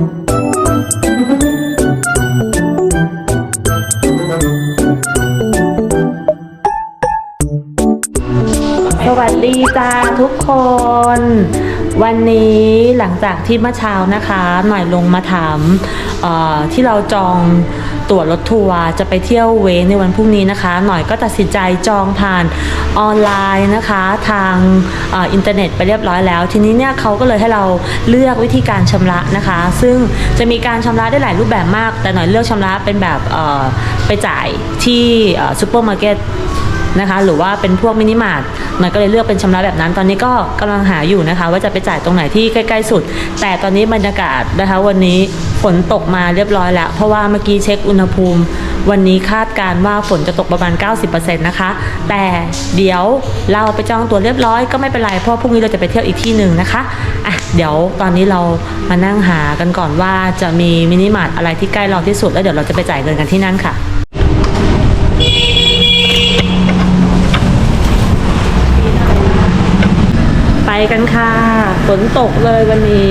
Thank you. วันนี้หลังจากที่เมื่อเช้านะคะ หน่อยลงมาถามที่เราจองตั๋วรถทัวร์จะไปเที่ยวเวในวันพรุ่งนี้นะคะ หน่อยก็ตัดสินใจจองผ่านออนไลน์นะคะ ทางออินเทอร์เน็ตไปเรียบร้อยแล้ว ทีนี้เนี่ยเขาก็เลยให้เราเลือกวิธีการชำระนะคะ ซึ่งจะมีการชำระได้หลายรูปแบบมาก แต่หน่อยเลือกชำระเป็นแบบไปจ่ายที่ซูเปอร์มาร์เก็ต นะคะ หรือว่าเป็นพวกมินิมาร์ทหน่อยก็เลยเลือกเป็นชำระแบบนั้น ตอนนี้ก็กำลังหาอยู่นะคะ ว่าจะไปจ่ายตรงไหนที่ใกล้ๆสุด แต่ตอนนี้บรรยากาศนะคะ วันนี้ฝนตกมาเรียบร้อยแล้ว เพราะว่าเมื่อกี้เช็คอุณหภูมิ วันนี้คาดการณ์ว่าฝนจะตกประมาณ 90%นะคะ แต่เดี๋ยวเราไปจองตัวเรียบร้อยก็ไม่เป็นไรเพราะพรุ่งนี้เราจะไปเที่ยวอีกที่หนึ่งนะคะอะเดี๋ยวตอนนี้เรามานั่งหากันก่อนว่าจะมีมินิมาร์ทอะไรที่ใกล้เราที่สุดแล้วเดี๋ยวเราจะไปจ่ายเงินกันที่นั่นค่ะ ไป กันค่ะฝนตกเลยวันนี้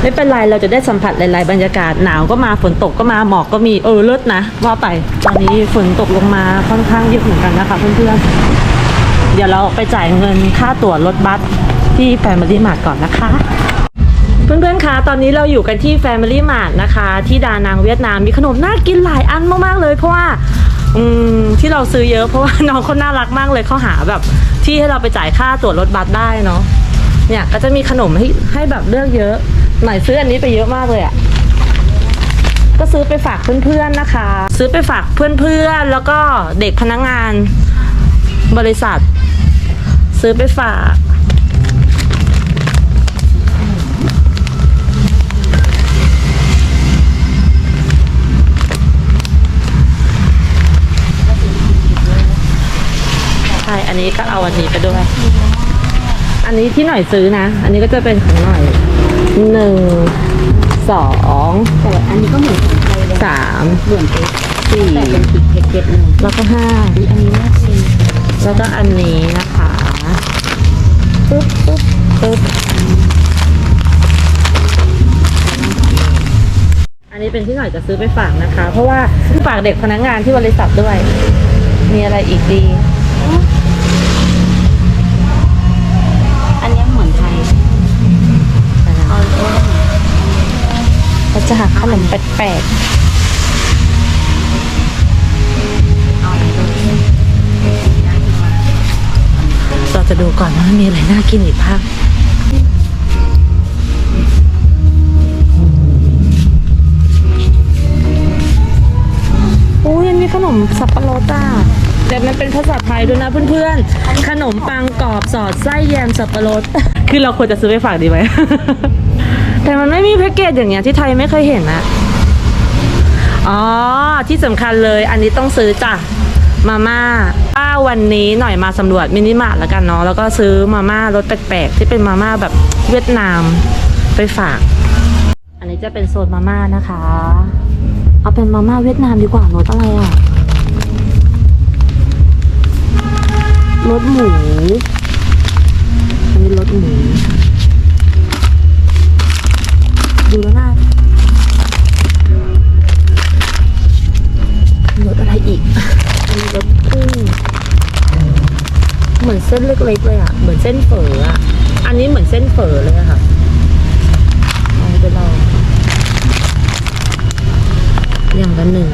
ไม่เป็นไรเราจะได้สัมผัสหลาย ๆ บรรยากาศหนาวก็มาฝนตกก็มาหมอกก็มีเออเลิศนะ ว่าไปตอนนี้ฝนตกลงมาค่อนข้างเยอะเหมือนกันนะคะเพื่อนๆเดี๋ยวเราไปจ่ายเงินค่าตั๋วรถบัสที่แฟมิลี่มาร์ก่อนนะคะเพื่อนๆ คะ ตอนนี้เราอยู่กันที่ Family Mart นะคะ ที่ดานังเวียดนาม มีขนมน่ากินหลายอันมากๆ เลย เพราะว่า อืมที่เราซื้อเยอะเพราะว่าน้องคนน่ารักมากเลยเขาหาแบบ ที่ให้เราไปจ่ายค่าตั๋วรถบัสได้เนาะเนี่ยก็จะมีขนมให้ให้แบบเลือกเยอะหน่อยซื้ออันนี้ไปเยอะมากเลยอะก็ซื้อไปฝากเพื่อนๆนะคะ ซื้อไปฝากเพื่อนๆแล้วก็เด็กพนักงานบริษัท ซื้อไปฝาก นนี้ก็เอาอันนี้ไปด้วย อันนี้ที่หน่อยซื้อนะ อันนี้ก็จะเป็นของหน่อยหนึ่งสองแต่อันนี้ก็เหมือนของไทยเลยสามเหมือนเป็นสี่แต่เป็นผิดเผ็ดๆหนึ่งแล้วก็ห้าอันนี้น่ากินแล้วก็อันนี้นะคะปึ๊บปึ๊บปึ๊บอันนี้เป็นที่หน่อยจะซื้อไปฝากนะคะ เพราะว่าฝากเด็กพนักงานที่บริษัทด้วย มีอะไรอีกดี จะหาขนมแปลกเอาอันนี้ๆเราจะดูก่อนว่ามีอะไรน่ากินอีกบ้างอุ้ยยังมีขนมสับปะรดอะแต่มันเป็นภาษาไทยด้วยนะเพื่อนๆ ขนมปังกรอบสอดไส้แยมสับปะรด คือเราควรจะซื้อไปฝากดีไหม แต่มันไม่มีแพ็กเกจอย่างเงี้ยที่ไทยไม่เคยเห็นนะอ๋อ ที่สำคัญเลยอันนี้ต้องซื้อจ้ะมาม่าว่าวันนี้หน่อยมาสำรวจมินิมาร์ทแล้วกันเนาะแล้วก็ซื้อมาม่ารสแปลกๆ ที่เป็นมาม่าแบบเวียดนามไปฝาก อันนี้จะเป็นโซนมาม่านะคะ เอาเป็นมาม่าเวียดนามดีกว่ารสอะไรอะรสหมูอันนี้รสหมู เส้นเล็กๆเลยอะเหมือนเส้นเฝออะอันนี้เหมือนเส้นเฝอเลยอะค่ะลองไปลองอย่างละหนึ่ง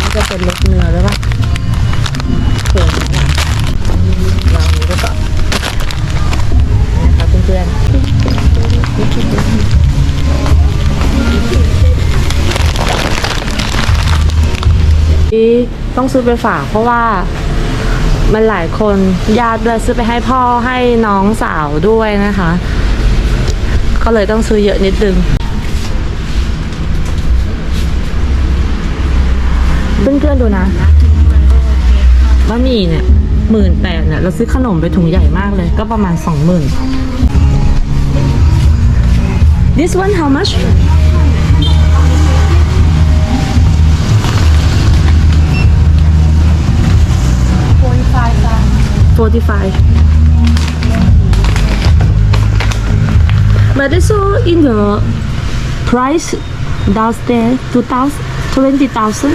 นี่จะเป็นรสเนื้อแล้วป่ะ ต้องซื้อไปฝาก เพราะว่ามันหลายคนญาติเลยซื้อไปให้พ่อให้น้องสาวด้วยนะคะ ก็เลยต้องซื้อเยอะนิดนึงเพื่อนๆดูนะบะหมี่เนี่ยหมื่นแปดเนี่ยเราซื้อขนมไปถุงใหญ่มากเลย ก็ประมาณสองหมื่น This one how much? Forty five. but it's all in the price downstairs 2000 20,000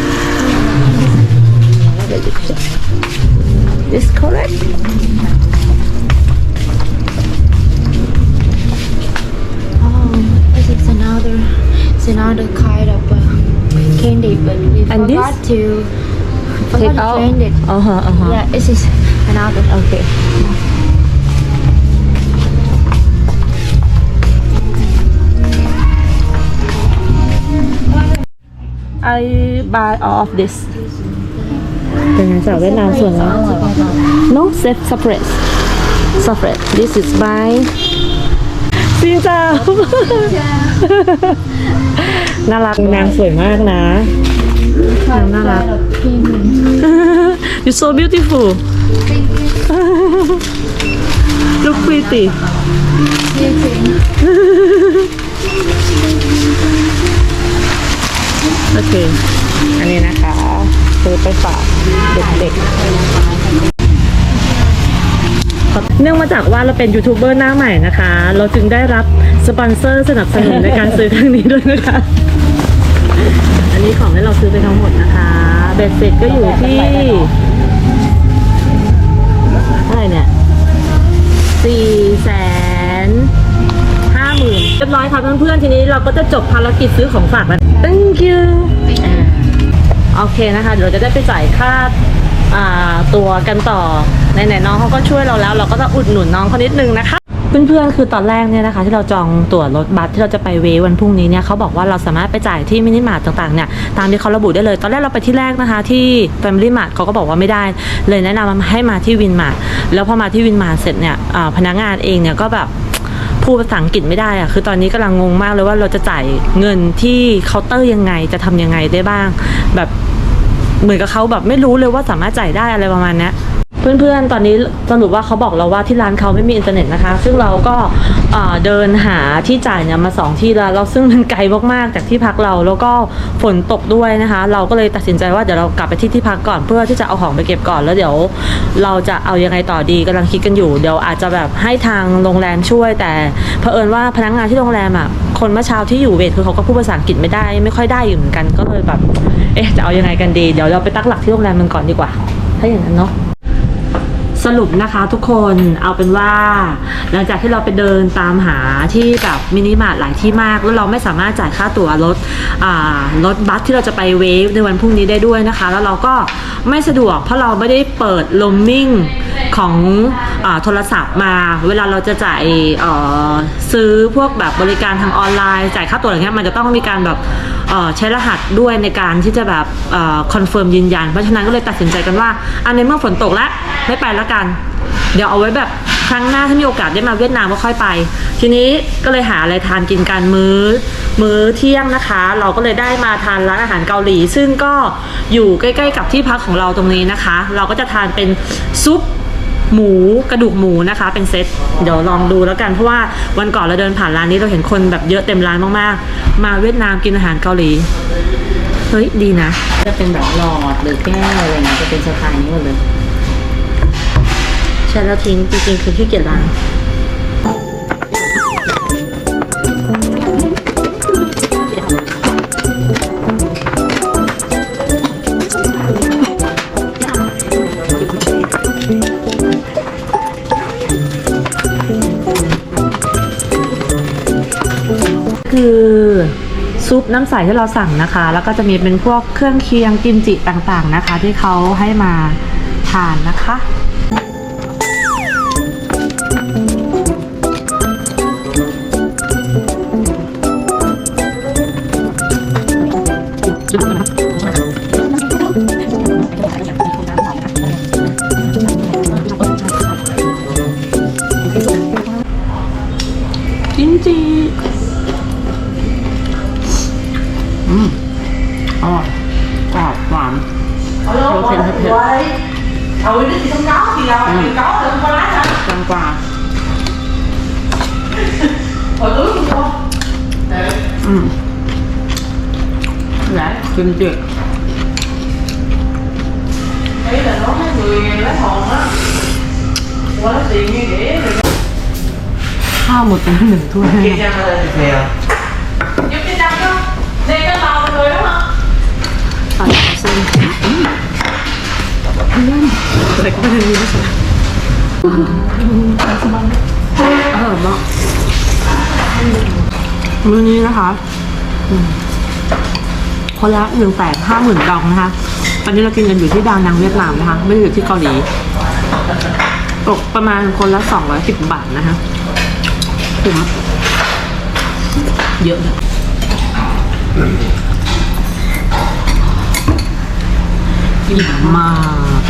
Is correct? Oh, this is another, it's another kind of uh, candy, but we And this? forgot to forgot Take to out. it. Uh huh. Uh huh. Yeah, this is another. Okay. I buy all of this เป็นไงสาวเวียดนามส่วนแล้ว No set separate separate This is my ซีจ้าน่ารักนางสวยมากนะนางน่ารัก You're so beautiful Look pretty โอเคอันนี้นะคะซื้อไปฝากเด็กๆเนื่องมาจากว่าเราเป็นยูทูบเบอร์หน้าใหม่นะคะ เราจึงได้รับสปอนเซอร์สนับสนุนในการซื้อครั้งนี้ด้วยนะคะ อันนี้ของที่เราซื้อไปทั้งหมดนะคะ เบ็ดเสร็จก็อยู่ที่ สี่แสนห้าหมื่นเรียบร้อยค่ะเพื่อนๆ ทีนี้เราก็จะจบภารกิจซื้อของฝากแล้ว thank you อ่าโอเคนะคะเดี๋ยวเราจะได้ไปจ่ายค่าอ่าตัวกันต่อในไหนๆน้องเขาก็ช่วยเราแล้ว เราก็จะอุดหนุนน้องเขานิดนึงนะคะ เพื่อนๆ คือตอนแรกเนี่ยนะคะที่เราจองตั๋วรถบัสที่เราจะไปเววันพรุ่งนี้เนี่ยเขาบอกว่าเราสามารถไปจ่ายที่มินิมาร์ทต่างๆเนี่ยตามที่เขาระบุได้เลย ตอนแรกเราไปที่แรกนะคะที่ Family Mart เขาก็บอกว่าไม่ได้ เลยแนะนำให้มาที่วินมาร์ทแล้วพอมาที่วินมาร์ทเสร็จเนี่ยพนักงานเองเนี่ยก็แบบพูดภาษาอังกฤษไม่ได้อะคือตอนนี้กำลังงงมากเลยว่าเราจะจ่ายเงินที่เคาน์เตอร์ยังไงจะทำยังไงได้บ้าง แบบเหมือนกับเขาแบบไม่รู้เลยว่าสามารถจ่ายได้อะไรประมาณนี้ เพื่อนๆ ตอนนี้สรุปว่าเขาบอกเราว่าที่ร้านเขาไม่มีอินเทอร์เน็ตนะคะ ซึ่งเราก็เดินหาที่จ่ายเนี่ยมาสองที่แล้วเราซึ่งมันไกลมากๆจากที่พักเราแล้วก็ฝนตกด้วยนะคะ เราก็เลยตัดสินใจว่าเดี๋ยวเรากลับไปที่ที่พักก่อนเพื่อที่จะเอาของไปเก็บก่อนแล้วเดี๋ยว เราจะเอายังไงต่อดีกำลังคิดกันอยู่เดี๋ยวอาจจะแบบให้ทางโรงแรมช่วย แต่เผอิญว่าพนักงานที่โรงแรมอะคนเมื่อเช้าที่อยู่เวทคือเขาก็พูดภาษาอังกฤษไม่ได้ ไม่ค่อยได้อยู่เหมือนกันก็เลยแบบเอ๊ะจะเอายังไงกันดีเดี๋ยวเราไปตั้งหลักที่โรงแรมมันก่อนดีกว่า ถ้าอย่างนั้นเนาะ สรุปนะคะทุกคนเอาเป็นว่า หลังจากที่เราไปเดินตามหาที่แบบมินิมาร์ทหลายที่มาก แล้วเราไม่สามารถจ่ายค่าตั๋วรถรถบัสที่เราจะไปเวฟในวันพรุ่งนี้ได้ด้วยนะคะ แล้วเราก็ไม่สะดวกเพราะเราไม่ได้เปิดลมมิ่ง ของอโทรศัพท์มา เวลาเราจะจ่ายซื้อพวกแบบบริการทางออนไลน์จ่ายค่าตั๋วอะไรเงี้ยมันจะต้องมีการแบบใช้รหัสด้วยในการที่จะแบบคอนเฟิร์มยืนยัน เพราะฉะนั้นก็เลยตัดสินใจกันว่าอันในเมื่อฝนตกแล้วไม่ไปแล้วกัน เดี๋ยวเอาไว้แบบครั้งหน้าถ้ามีโอกาสได้มาเวียดนามก็ค่อยไป ทีนี้ก็เลยหาอะไรทานกินกันมื้อ มื้อเที่ยงนะคะ เราก็เลยได้มาทานร้านอาหารเกาหลี ซึ่งก็อยู่ใกล้ ๆ กับที่พักของเราตรงนี้นะคะ เราก็จะทานเป็นซุป หมูกระดูกหมูนะคะ เป็นเซตเดี๋ยวลองดูแล้วกันเพราะว่าวันก่อนเราเดินผ่านร้านนี้เราเห็นคนแบบเยอะเต็มร้านมากๆ มาเวียดนามกินอาหารเกาหลีเฮ้ยดีนะ จะเป็นแบบหลอดหรือแก้วอะไรเงี้ยจะเป็นสไตล์นี้หมดเลยใช่แล้วทิ้งจริงๆคือขี้เกียจล้าง น้ำใสที่เราสั่งนะคะ แล้วก็จะมีเป็นพวกเครื่องเคียงกิมจิต่างๆนะคะ ที่เขาให้มาทานนะคะกิมจิ อืมอร่อยกรอบหวานเผ็ดเผ็ดเผ็ด Ừ, nó chỉ không có thì là thì có được không có lái hả? กลางกว่า Hồi ướt không có. อืมและกิมจิ Đấy là nó mấy người lấy hồn á. Quá nó tiền như vậy rồi. ข้าว าวหมดเป็นหนึ่งถ้วย Kejam ada di sini ya. Yuk kita ตัดเส้นแต่ก็ไม่ได้มีไม่ใช่อร่อยมากมื้อนี้นะคะคนละหนึ่งแปดห้าหมื่นดองนะคะตอนนี้เรากินกันอยู่ที่ดานังเวียดนามนะคะ ไม่ได้อยู่ที่เกาหลี ตกประมาณคนละสองร้อยสิบบาทนะคะคุ้มเยอะนะ อิ่มมาก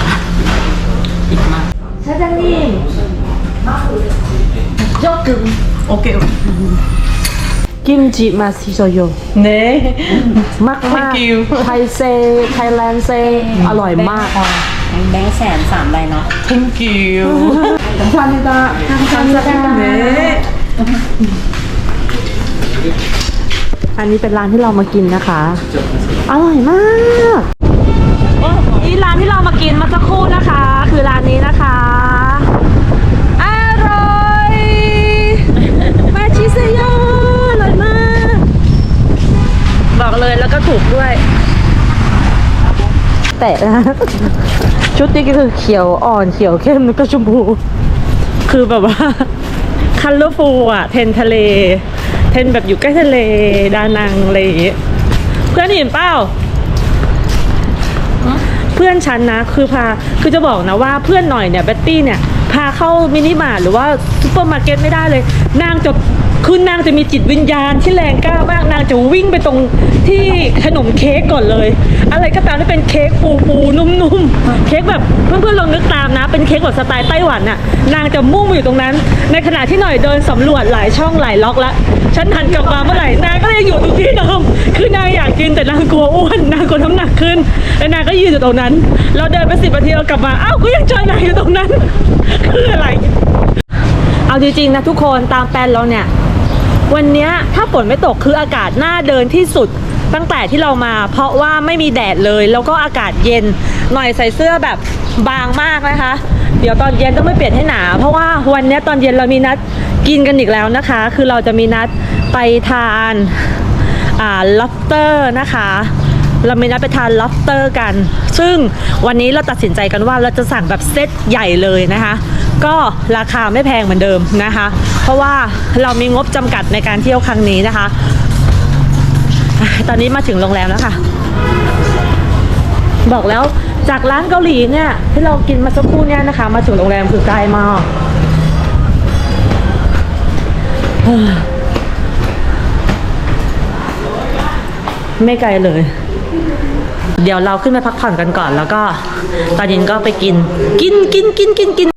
อิ่มมาก 사장님 조금 โอเคกิมจิมาซิโซโย 네. มากมาก Thank you ไทยเซ ไทยแลนด์เซ อร่อยมาก แบงค์แสนสามใบเนาะ Thank you. 감사합니다. 네. อันนี้เป็นร้านที่เรามากินนะคะ อร่อยมาก นี่ร้านที่เรามากินเมาสักครู่นะคะ คือร้านนี้นะคะอร่อยมาชิเซโยอร่อยมาก บอกเลยแล้วก็ถูกด้วย แต่นะชุดนี้ก็คือเขียวอ่อนเขียวเข้มแล้วก็ชมพู คือแบบว่าคันเลอร์ฟูอะเทนทะเล เทนแบบอยู่ใกล้ทะเล ดานังอะไรอย่างเงี้ยเพื่อนเห็นเปล่า พื่อนฉันนะ คือพาคือจะบอกนะว่าเพื่อนหน่อยเนี่ยเบ็ตตี้เนี่ยพาเข้ามินิมาร์ทหรือว่าซูเปอร์มาร์เก็ตไม่ได้เลย นางจะคือนางจะมีจิตวิญญาณที่แรงกล้ามากนางจะวิ่งไปตรงที่ขนมเค้กก่อนเลย อะไรก็ตามที่เป็นเค้กฟูฟูๆนุ่มๆ เค้กแบบเพื่อนๆลองนึกตามนะ เป็นเค้กแบบสไตล์ไต้หวันน่ะ นางจะมุ่งไปอยู่ตรงนั้น ในขณะที่หน่อยเดินสำรวจหลายช่องหลายล็อกแล้วฉันหันกลับมาเมื่อไหร่นางก็ยังอยู่ตรงที่เดิมคือนางอยากกินแต่นางกลัวอ้วนนางกลัวน้ำหนักขึ้นแล้วนางก็ยืนอยู่ตรงนั้น เราเดินไปสิบนาทีเรากลับมาอ้าวก็ยังเจอนางอยู่ตรงนั้น คืออะไร เอาจริงๆนะทุกคนตามแปลนเราเนี่ย วันเนี้ยถ้าฝนไม่ตกคืออากาศน่าเดินที่สุด ตั้งแต่ที่เรามาเพราะว่าไม่มีแดดเลย แล้วก็อากาศเย็น หน่อยใส่เสื้อแบบบางมากนะคะ เดี๋ยวตอนเย็นต้องไม่เปลี่ยนให้หนา เพราะว่าวันนี้ตอนเย็นเรามีนัดกินกันอีกแล้วนะคะ คือเราจะมีนัดไปทานอ่า lobster นะคะเรามีนัดไปทาน lobster กัน ซึ่งวันนี้เราตัดสินใจกันว่าเราจะสั่งแบบเซตใหญ่เลยนะคะ ก็ราคาไม่แพงเหมือนเดิมนะคะ เพราะว่าเรามีงบจำกัดในการเที่ยวครั้งนี้นะคะ ตอนนี้มาถึงโรงแรมแล้วค่ะ บอกแล้วจากร้านเกาหลีเนี่ย ที่เรากินมาสักครู่เนี่ยนะคะ มาถึงโรงแรมคือใกลมากไม่ไกลเลย เดี๋ยวเราขึ้นไปพักผ่อนกันก่อน แล้วก็ ตอนเย็นก็ไปกิน กินกินกินกินกิน